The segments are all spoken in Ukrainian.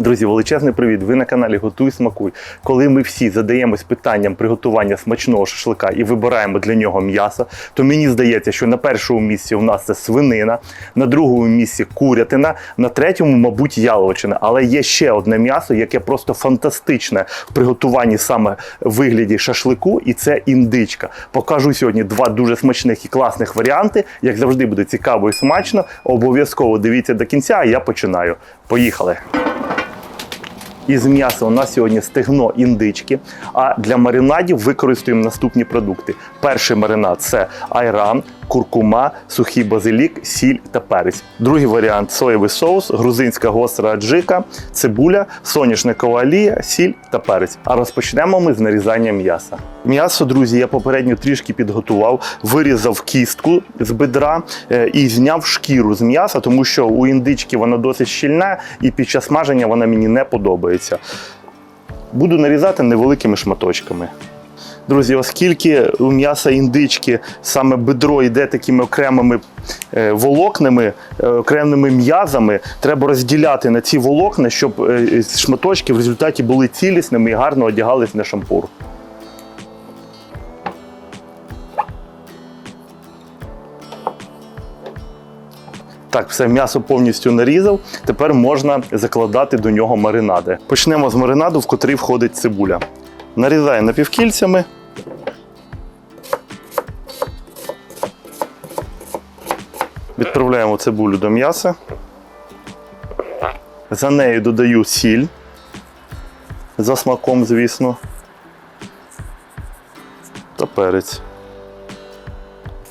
Друзі, величезний привіт! Ви на каналі Готуй Смакуй. Коли ми всі задаємось питанням приготування смачного шашлика і вибираємо для нього м'ясо, то мені здається, що на першому місці у нас це свинина, на другому місці курятина, на третьому, мабуть, яловичина. Але є ще одне м'ясо, яке просто фантастичне в приготуванні саме вигляді шашлику, і це індичка. Покажу сьогодні два дуже смачних і класних варіанти. Як завжди, буде цікаво і смачно. Обов'язково дивіться до кінця, а я починаю. Поїхали! Із м'яса у нас сьогодні стегно індички. А для маринадів використаємо наступні продукти. Перший маринад це айран, куркума, сухий базилік, сіль та перець. Другий варіант соєвий соус, грузинська гостра аджика, цибуля, соняшникова олія, сіль та перець. А розпочнемо ми з нарізання м'яса. М'ясо, друзі, я попередньо трішки підготував, вирізав кістку з бедра е, і зняв шкіру з м'яса, тому що у індички вона досить щільна і під час смаження вона мені не подобається. Буду нарізати невеликими шматочками. Друзі, оскільки у м'яса індички саме бедро йде такими окремими е, волокнами, е, окремими м'язами, треба розділяти на ці волокна, щоб е, шматочки в результаті були цілісними і гарно одягались на шампур. Так, все м'ясо повністю нарізав. Тепер можна закладати до нього маринади. Почнемо з маринаду, в котрий входить цибуля. Нарізаю напівкільцями. Відправляємо цибулю до м'яса. За нею додаю сіль. За смаком, звісно. Та перець.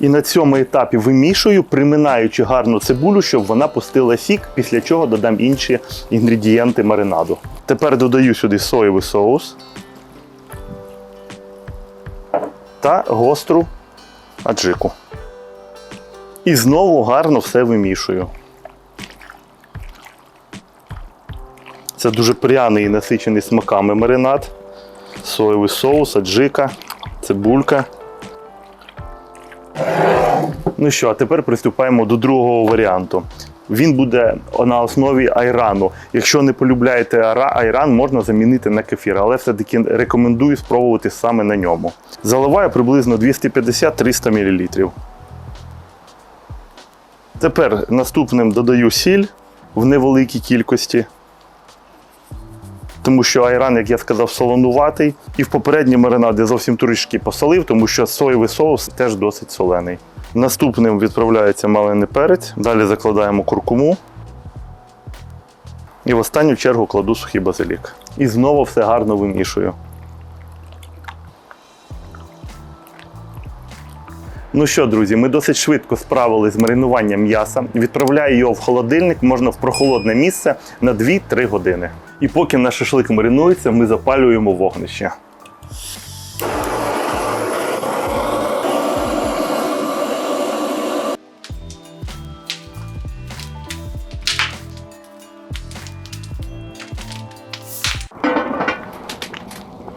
І на цьому етапі вимішую, приминаючи гарну цибулю, щоб вона пустила сік, після чого додам інші інгредієнти маринаду. Тепер додаю сюди соєвий соус та гостру аджику. І знову гарно все вимішую. Це дуже пряний і насичений смаками маринад. Соєвий соус, аджика, цибулька. Ну що, а тепер приступаємо до другого варіанту. Він буде на основі айрану. Якщо не полюбляєте айран, можна замінити на кефір, але все-таки рекомендую спробувати саме на ньому. Заливаю приблизно 250-300 мл. Тепер наступним додаю сіль в невеликій кількості. Тому що айран, як я сказав, солонуватий. І в попередній маринад я зовсім трішки посолив, тому що соєвий соус теж досить солений. Наступним відправляється малений перець, далі закладаємо куркуму. І в останню чергу кладу сухий базилік. І знову все гарно вимішую. Ну що, друзі, ми досить швидко справились з маринуванням м'яса. Відправляю його в холодильник, можна в прохолодне місце на 2-3 години. І поки наш шашлик маринується, ми запалюємо вогнище.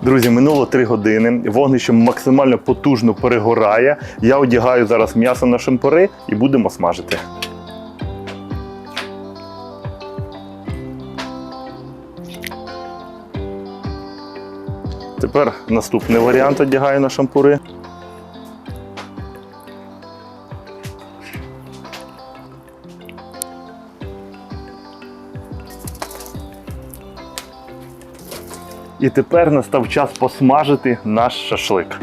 Друзі, минуло 3 години. Вогнище максимально потужно перегорає. Я одягаю зараз м'ясо на шампури і будемо смажити. Тепер наступний варіант одягаю на шампури. І тепер настав час посмажити наш шашлик.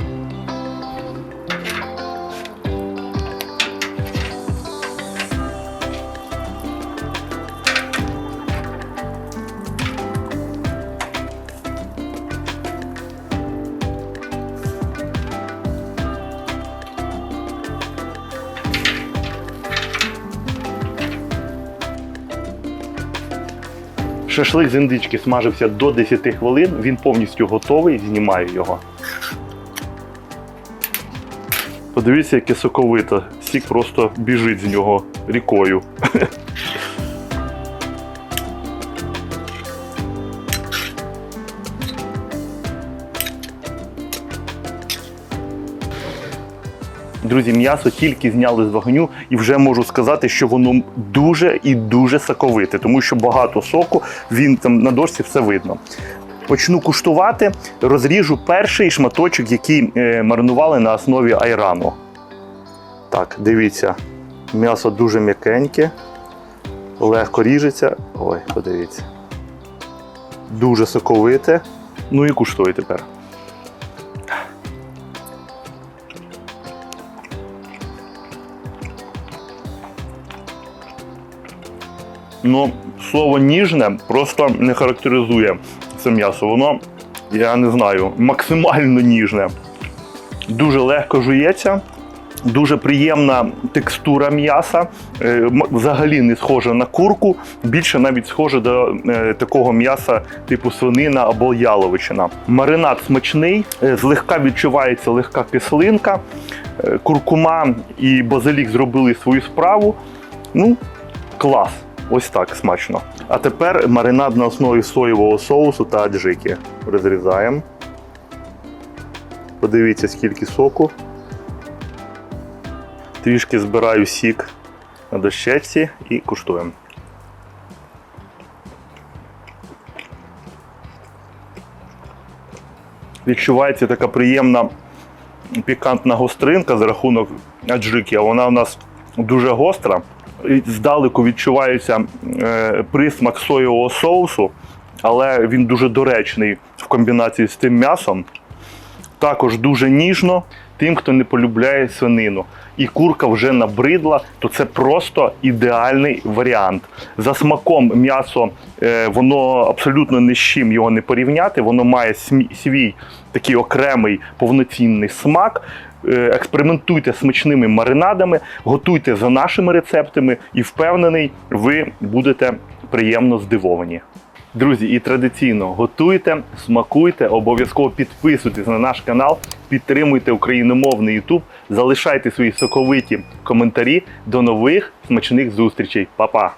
Шашлик з індички смажився до 10 хвилин, він повністю готовий, знімаю його. Подивіться, яке соковито. Сік просто біжить з нього рікою. Друзі, м'ясо тільки зняли з вогню, і вже можу сказати, що воно дуже і дуже соковите, тому що багато соку, він там на дошці все видно. Почну куштувати, розріжу перший шматочок, який е, маринували на основі айрану. Так, дивіться, м'ясо дуже м'якеньке, легко ріжеться. Ой, подивіться. Дуже соковите. Ну і куштую тепер. Ну, слово ніжне просто не характеризує це м'ясо. Воно, я не знаю, максимально ніжне. Дуже легко жується, дуже приємна текстура м'яса. Е, Взагалі не схоже на курку, більше навіть схоже до е, такого м'яса типу свинина або яловичина. Маринад смачний, е, злегка відчувається легка кислинка. Куркума і базилік зробили свою справу. Ну, клас. Ось так смачно. А тепер маринад на основі соєвого соусу та аджики. Розрізаємо. Подивіться, скільки соку. Трішки збираю сік на дощечці і куштуємо. Відчувається така приємна пікантна гостринка за рахунок аджики, а вона у нас дуже гостра. Здалеку відчувається е, присмак соєвого соусу, але він дуже доречний в комбінації з тим м'ясом. Також дуже ніжно тим, хто не полюбляє свинину. І курка вже набридла, то це просто ідеальний варіант. За смаком м'ясо е, воно абсолютно ні з чим його не порівняти. Воно має свій такий окремий повноцінний смак. Е, Експериментуйте смачними маринадами, готуйте за нашими рецептами і впевнений, ви будете приємно здивовані. Друзі, і традиційно готуйте, смакуйте, обов'язково підписуйтесь на наш канал, підтримуйте україномовний YouTube, залишайте свої соковиті коментарі. До нових смачних зустрічей. Па-па!